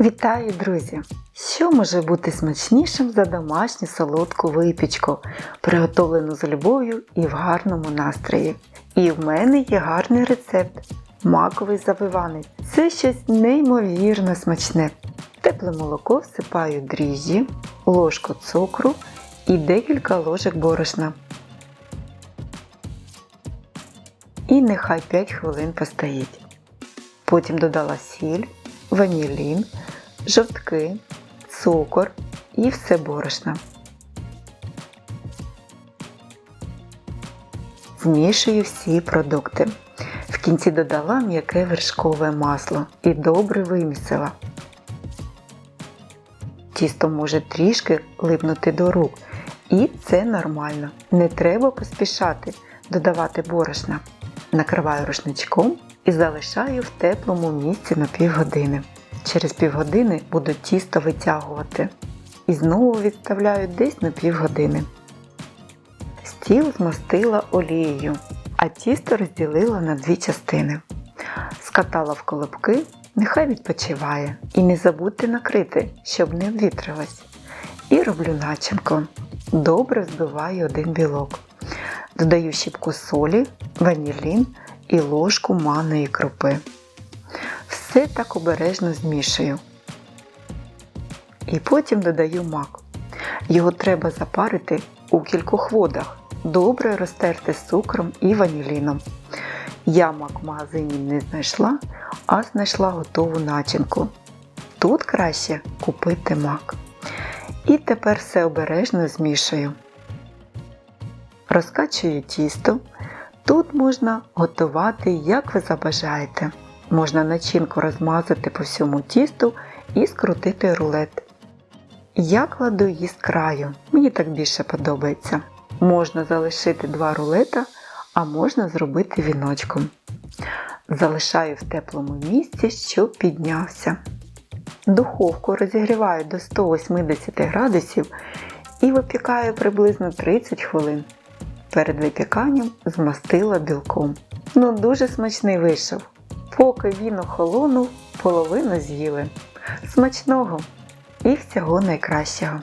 Вітаю, друзі! Що може бути смачнішим за домашню солодку випічку, приготовлену з любов'ю і в гарному настрої? І в мене є гарний рецепт маковий завиванець. Це щось неймовірно смачне. Тепле молоко всипаю дріжджі, ложку цукру і декілька ложок борошна. І нехай 5 хвилин постоїть. Потім додала сіль, ванілін, жовтки, цукор і все борошно. Змішую всі продукти. В кінці додала м'яке вершкове масло і добре вимісила. Тісто може трішки липнути до рук, і це нормально. Не треба поспішати додавати борошна. Накриваю рушничком і залишаю в теплому місці на півгодини. Через півгодини буду тісто витягувати і знову відставляю десь на півгодини. Стіл змастила олією, а тісто розділила на дві частини. Скатала в колобки, нехай відпочиває. І не забудьте накрити, щоб не обвітрилось. І роблю начинку. Добре збиваю один білок. Додаю щіпку солі, ванілін і ложку манної крупи. Все так обережно змішую. І потім додаю мак. Його треба запарити у кількох водах, добре розтерти з цукром і ваніліном. Я мак в магазині не знайшла, а знайшла готову начинку. Тут краще купити мак. І тепер все обережно змішую. Розкачую тісто. Тут можна готувати, як ви забажаєте. Можна начинку розмазати по всьому тісту і скрутити рулет. Я кладу її з краю, мені так більше подобається. Можна залишити два рулета, а можна зробити віночком. Залишаю в теплому місці, щоб піднявся. Духовку розігріваю до 180 градусів і випікаю приблизно 30 хвилин. Перед випіканням змастила білком. Ну, дуже смачний вийшов. Поки він охолонув, половину з'їли. Смачного і всього найкращого!